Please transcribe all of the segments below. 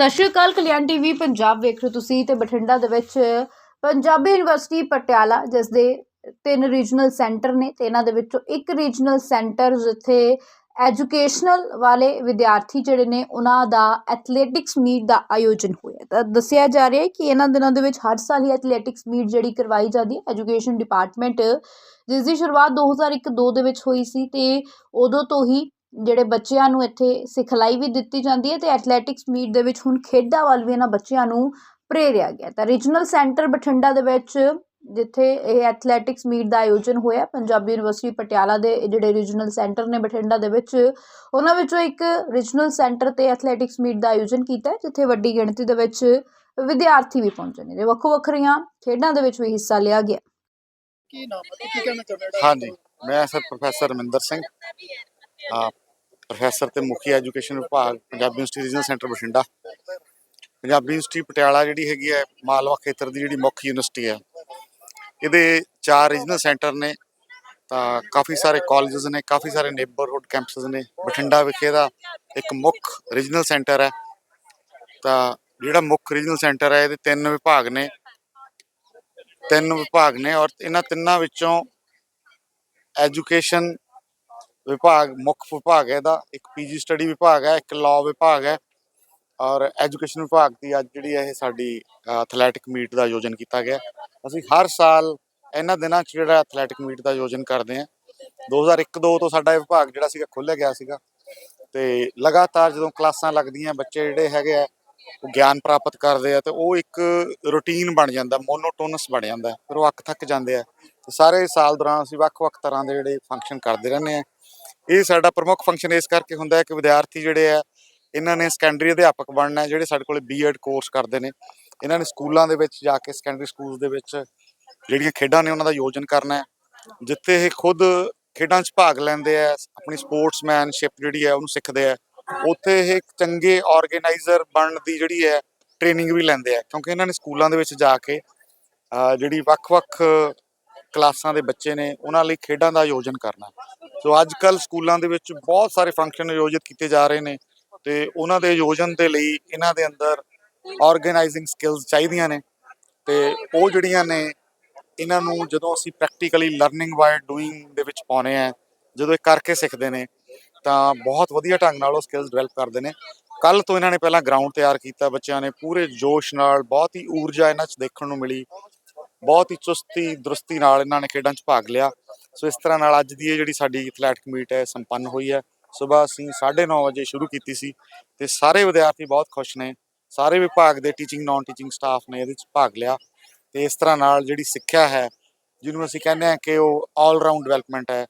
ਸਤਿ ਸ਼੍ਰੀ ਅਕਾਲ, ਕਲਿਆਣ ਟੀਵੀ, ਪੰਜਾਬ ਵੇਖ ਰਹੇ ਹੋ ਤੁਸੀਂ ਤੇ ਬਠਿੰਡਾ ਦੇ ਵਿੱਚ ਪੰਜਾਬੀ ਯੂਨੀਵਰਸਿਟੀ ਪਟਿਆਲਾ, ਜਿਸ ਦੇ ਤਿੰਨ ਰੀਜਨਲ ਸੈਂਟਰ ਨੇ ਤੇ ਇਹਨਾਂ ਦੇ ਵਿੱਚੋਂ ਇੱਕ ਰੀਜਨਲ ਸੈਂਟਰ ਜਿੱਥੇ ਐਜੂਕੇਸ਼ਨਲ ਵਾਲੇ ਵਿਦਿਆਰਥੀ ਜਿਹੜੇ ਨੇ, ਉਹਨਾਂ ਦਾ ਐਥਲੈਟਿਕਸ ਮੀਟ ਦਾ ਆਯੋਜਨ ਹੋਇਆ ਤਾਂ ਦੱਸਿਆ ਜਾ ਰਿਹਾ ਹੈ ਕਿ ਇਹਨਾਂ ਦਿਨਾਂ ਦੇ ਵਿੱਚ ਹਰ ਸਾਲ ਹੀ ਐਥਲੈਟਿਕਸ ਮੀਟ ਜਿਹੜੀ ਕਰਵਾਈ ਜਾਂਦੀ ਹੈ। ਐਜੂਕੇਸ਼ਨ ਡਿਪਾਰਟਮੈਂਟ ਜਿਸ ਦੀ ਸ਼ੁਰੂਆਤ 2001-2 ਦੇ ਵਿੱਚ ਹੋਈ ਸੀ ਤੇ ਉਦੋਂ ਤੋਂ ਹੀ ਜਿਹੜੇ ਬੱਚਿਆਂ ਨੂੰ ਇੱਥੇ ਸਿਖਲਾਈ ਵੀ ਦਿੱਤੀ ਜਾਂਦੀ ਹੈ ਤੇ ਐਥਲੈਟਿਕਸ ਮੀਟ ਦੇ ਵਿੱਚ ਹੁਣ ਖੇਡਾਂ ਵੱਲ ਵੀ ਇਹਨਾਂ ਬੱਚਿਆਂ ਨੂੰ ਪ੍ਰੇਰਿਆ ਗਿਆ ਤਾਂ ਰੀਜਨਲ ਸੈਂਟਰ ਬਠਿੰਡਾ ਦੇ ਵਿੱਚ ਜਿੱਥੇ ਇਹ ਐਥਲੈਟਿਕਸ ਮੀਟ ਦਾ ਆਯੋਜਨ ਹੋਇਆ ਪੰਜਾਬੀ ਯੂਨੀਵਰਸਿਟੀ ਪਟਿਆਲਾ ਦੇ ਜਿਹੜੇ ਰੀਜਨਲ ਸੈਂਟਰ ਨੇ ਬਠਿੰਡਾ ਦੇ ਵਿੱਚ ਉਹਨਾਂ ਵਿੱਚੋਂ ਇੱਕ ਰੀਜਨਲ ਸੈਂਟਰ ਤੇ ਐਥਲੈਟਿਕਸ ਮੀਟ ਦਾ ਆਯੋਜਨ ਕੀਤਾ ਜਿੱਥੇ ਵੱਡੀ ਗਿਣਤੀ ਦੇ ਵਿੱਚ ਵਿਦਿਆਰਥੀ ਵੀ ਪਹੁੰਚੇ ਨੇ ਤੇ ਵੱਖੋ ਵੱਖਰੀਆਂ ਖੇਡਾਂ ਦੇ ਵਿੱਚ ਵੀ ਹਿੱਸਾ ਲਿਆ ਗਿਆ। ਕੀ ਨਾਮ ਹੈ? ਕੀ ਕਹਿਣਾ ਚਾਹੁੰਦੇ ਹੋ? ਹਾਂਜੀ ਮੈਂ sir professor Raminder Singh. Professor ਤੇ ਮੁਖੀ ਐਜੂਕੇਸ਼ਨ ਵਿਭਾਗ, Punjabi university regional centre Bathinda. Punjabi university Patiala ਜਿਹੜੀ ਹੈਗੀ ਹੈ, ਮਾਲਵਾ ਖੇਤਰ ਦੀ ਜਿਹੜੀ ਮੁੱਖ ਯੂਨੀਵਰਸਿਟੀ ਹੈ। ਇਹਦੇ ਚਾਰ ਰੀਜਨਲ ਸੈਂਟਰ ਨੇ, ਤਾਂ ਕਾਫੀ ਸਾਰੇ ਕਾਲਜਸ ਨੇ, ਕਾਫੀ ਸਾਰੇ ਨੇਬਰਹੁੱਡ ਕੈਂਪਸਸ ਨੇ। ਬਠਿੰਡਾ ਵਿਖੇ ਦਾ ਇੱਕ ਮੁੱਖ ਰੀਜਨਲ ਸੈਂਟਰ ਹੈ। ਤਾਂ ਜਿਹੜਾ ਮੁੱਖ ਰੀਜਨਲ ਸੈਂਟਰ ਹੈ, ਇਹਦੇ ਤਿੰਨ ਵਿਭਾਗ ਨੇ। ਤਿੰਨ ਵਿਭਾਗ ਨੇ ਔਰ ਇਹਨਾਂ ਤਿੰਨਾਂ ਵਿੱਚੋਂ ਐਜੂਕੇਸ਼ਨ ਵਿਭਾਗ, ਮੁੱਖ ਵਿਭਾਗ ਹੈ ਇਹਦਾ, ਇੱਕ ਪੀਜੀ ਸਟੱਡੀ ਵਿਭਾਗ ਹੈ, ਇੱਕ ਲਾਅ ਵਿਭਾਗ ਹੈ ਔਰ ਐਜੂਕੇਸ਼ਨ ਵਿਭਾਗ ਦੀ ਅੱਜ ਜਿਹੜੀ ਹੈ ਇਹ ਸਾਡੀ ਐਥਲੈਟਿਕ ਮੀਟ ਦਾ ਆਯੋਜਨ ਕੀਤਾ ਗਿਆ। ਅਸੀਂ ਹਰ ਸਾਲ ਇਹਨਾਂ ਦਿਨਾਂ 'ਚ ਜਿਹੜਾ ਐਥਲੈਟਿਕ ਮੀਟ ਦਾ ਆਯੋਜਨ ਕਰਦੇ ਹਾਂ। 2001-2 ਤੋਂ ਸਾਡਾ ਇਹ ਵਿਭਾਗ ਜਿਹੜਾ ਸੀਗਾ ਖੋਲ੍ਹਿਆ ਗਿਆ ਸੀਗਾ ਤੇ ਲਗਾਤਾਰ ਜਦੋਂ ਕਲਾਸਾਂ ਲੱਗਦੀਆਂ, ਬੱਚੇ ਜਿਹੜੇ ਹੈਗੇ ਆ, ਉਹ ਗਿਆਨ ਪ੍ਰਾਪਤ ਕਰਦੇ ਆ ਤੇ ਉਹ ਇੱਕ ਰੁਟੀਨ ਬਣ ਜਾਂਦਾ ਮੋਨੋਟੋਨਸ ਬਣ ਜਾਂਦਾ, ਫਿਰ ਉਹ ਅੱਕ ਥੱਕ ਜਾਂਦੇ ਆ। ਤੇ ਸਾਰੇ ਸਾਲ ਦੌਰਾਨ ਅਸੀਂ ਵੱਖ-ਵੱਖ ਤਰ੍ਹਾਂ ਦੇ ਜਿਹੜੇ ਫੰਕਸ਼ਨ ਕਰਦੇ ਰਹਿੰਦੇ ਆ ਇਹ ਸਾਡਾ ਪ੍ਰਮੁੱਖ ਫੰਕਸ਼ਨ ਇਸ ਕਰਕੇ ਹੁੰਦਾ ਹੈ ਕਿ ਵਿਦਿਆਰਥੀ ਜਿਹੜੇ ਆ ਇਹਨਾਂ ਨੇ ਸੈਕੰਡਰੀ ਅਧਿਆਪਕ ਬਣਨਾ ਜਿਹੜੇ ਸਾਡੇ ਕੋਲੇ ਬੀਐਡ ਕੋਰਸ ਕਰਦੇ ਨੇ। ਇਹਨਾਂ ਨੇ ਸਕੂਲਾਂ ਦੇ ਵਿੱਚ ਜਾ ਕੇ ਸੈਕੰਡਰੀ ਸਕੂਲਸ ਦੇ ਵਿੱਚ ਜਿਹੜੀਆਂ ਖੇਡਾਂ ਨੇ ਉਹਨਾਂ ਦਾ ਆਯੋਜਨ ਕਰਨਾ ਹੈ, ਜਿੱਥੇ ਇਹ ਖੁਦ ਖੇਡਾਂ 'ਚ ਭਾਗ ਲੈਂਦੇ ਆ ਆਪਣੀ ਸਪੋਰਟਸਮੈਨਸ਼ਿਪ ਜਿਹੜੀ ਹੈ ਉਹਨੂੰ ਸਿੱਖਦੇ ਆ ਉੱਥੇ ਇਹ ਚੰਗੇ ਆਰਗੇਨਾਈਜ਼ਰ ਬਣਨ ਦੀ ਜਿਹੜੀ ਹੈ ਟ੍ਰੇਨਿੰਗ ਵੀ ਲੈਂਦੇ ਆ ਕਿਉਂਕਿ ਇਹਨਾਂ ਨੇ ਸਕੂਲਾਂ ਦੇ ਵਿੱਚ ਜਾ ਕੇ, ਅਹ ਜਿਹੜੀ ਵੱਖ-ਵੱਖ ਕਲਾਸਾਂ ਦੇ ਬੱਚੇ ਨੇ, ਉਹਨਾਂ ਲਈ ਖੇਡਾਂ ਦਾ ਆਯੋਜਨ ਕਰਨਾ। ਸੋ ਅੱਜ ਕੱਲ ਸਕੂਲਾਂ ਦੇ ਵਿੱਚ ਬਹੁਤ ਸਾਰੇ ਫੰਕਸ਼ਨ ਆਯੋਜਿਤ ਕੀਤੇ ਜਾ ਰਹੇ ਨੇ ਤੇ ਉਹਨਾਂ ਦੇ ਆਯੋਜਨ ਦੇ ਲਈ ਇਹਨਾਂ ਦੇ ਅੰਦਰ ਆਰਗੇਨਾਈਜ਼ਿੰਗ ਸਕਿੱਲਸ ਚਾਹੀਦੀਆਂ ਨੇ ਤੇ ਉਹ ਜਿਹੜੀਆਂ ਨੇ, ਇਹਨਾਂ ਨੂੰ ਜਦੋਂ ਅਸੀਂ ਪ੍ਰੈਕਟੀਕਲੀ ਲਰਨਿੰਗ ਬਾਈ ਡੂਇੰਗ ਦੇ ਵਿੱਚ ਪਾਉਨੇ ਆ, ਜਦੋਂ ਇਹ ਕਰਕੇ ਸਿੱਖਦੇ ਨੇ, ਤਾਂ ਬਹੁਤ ਵਧੀਆ ਢੰਗ ਨਾਲ ਉਹ ਸਕਿੱਲਸ ਡਿਵੈਲਪ ਕਰਦੇ ਨੇ। ਕੱਲ ਤੋਂ ਇਹਨਾਂ ਨੇ ਪਹਿਲਾਂ ਗਰਾਊਂਡ ਤਿਆਰ ਕੀਤਾ, ਬੱਚਿਆਂ ਨੇ ਪੂਰੇ ਜੋਸ਼ ਨਾਲ, ਬਹੁਤ ਹੀ ਊਰਜਾ ਇਹਨਾਂ 'ਚ ਦੇਖਣ ਨੂੰ ਮਿਲੀ। ਬਹੁਤ ਹੀ ਚੁਸਤੀ, ਦਰੁਸਤੀ ਨਾਲ ਇਹਨਾਂ ਨੇ ਖੇਡਾਂ 'ਚ ਭਾਗ ਲਿਆ। ਸੋ ਇਸ ਤਰ੍ਹਾਂ ਨਾਲ ਅੱਜ ਦੀ ਇਹ ਜਿਹੜੀ ਸਾਡੀ ਐਥਲੈਟਿਕ ਮੀਟ ਹੈ ਸੰਪੰਨ ਹੋਈ ਹੈ। ਸਵੇਰ ਅਸੀਂ 9:30 ਵਜੇ ਸ਼ੁਰੂ ਕੀਤੀ ਸੀ ਤੇ ਸਾਰੇ ਵਿਦਿਆਰਥੀ ਬਹੁਤ ਖੁਸ਼ ਨੇ। ਸਾਰੇ ਵਿਭਾਗ ਦੇ ਟੀਚਿੰਗ ਨਾਨ ਟੀਚਿੰਗ ਸਟਾਫ ਨੇ ਇਹਦੇ 'ਚ ਭਾਗ ਲਿਆ। ਤੇ ਇਸ ਤਰ੍ਹਾਂ ਨਾਲ ਜਿਹੜੀ ਸਿੱਖਿਆ ਹੈ, ਜਿਹਨੂੰ ਅਸੀਂ ਕਹਿੰਦੇ ਹਾਂ ਕਿ ਉਹ ਆਲ ਰਾਊਂਡ ਡਿਵੈਲਪਮੈਂਟ ਹੈ,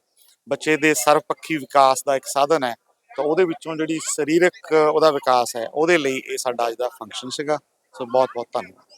ਬੱਚੇ ਦੇ ਸਰਵਪੱਖੀ ਵਿਕਾਸ ਦਾ ਇੱਕ ਸਾਧਨ ਹੈ, ਤਾਂ ਉਹਦੇ ਵਿੱਚੋਂ ਜਿਹੜੀ ਸਰੀਰਕ ਉਹਦਾ ਵਿਕਾਸ ਹੈ, ਉਹਦੇ ਲਈ ਇਹ ਸਾਡਾ ਅੱਜ ਦਾ ਫੰਕਸ਼ਨ ਸੀਗਾ। ਸੋ ਬਹੁਤ ਬਹੁਤ ਧੰਨਵਾਦ।